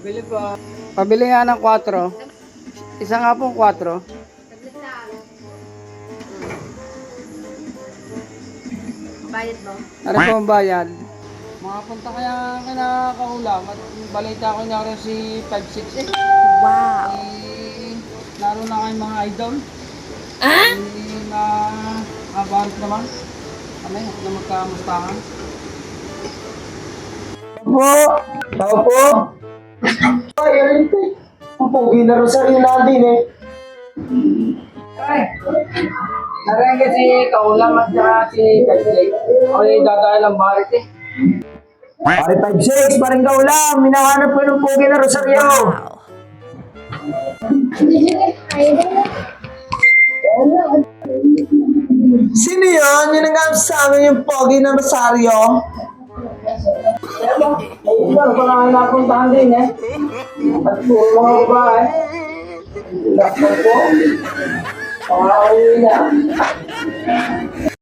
Pabili pa. Pabili nga ng 4. Isa nga pong 4. Bayad mo? Ano po ang bayad? Mga punta kaya kinakaulam at balita ko niya rin si 5-6 eh. Wow. Eh, laro na kayong mga idol. Ah? Eh, na kabarit naman. Kami, ako na magkamustahan. Po! Tao po! Ay, alin po? Ang pogi na Rosario natin eh. Ay! Narin kasi kaulam at saka si 5-6. Ako yung dadaan ng barit eh. Pare 5-6, parang kaulam. Minahanap ko ng pogi na Rosario. Sino yun? Yung nag sa amin yung pogi na Rosario? Wala kang napuntahan din eh. At puro mga babae. Lakas po. Pangakawin na.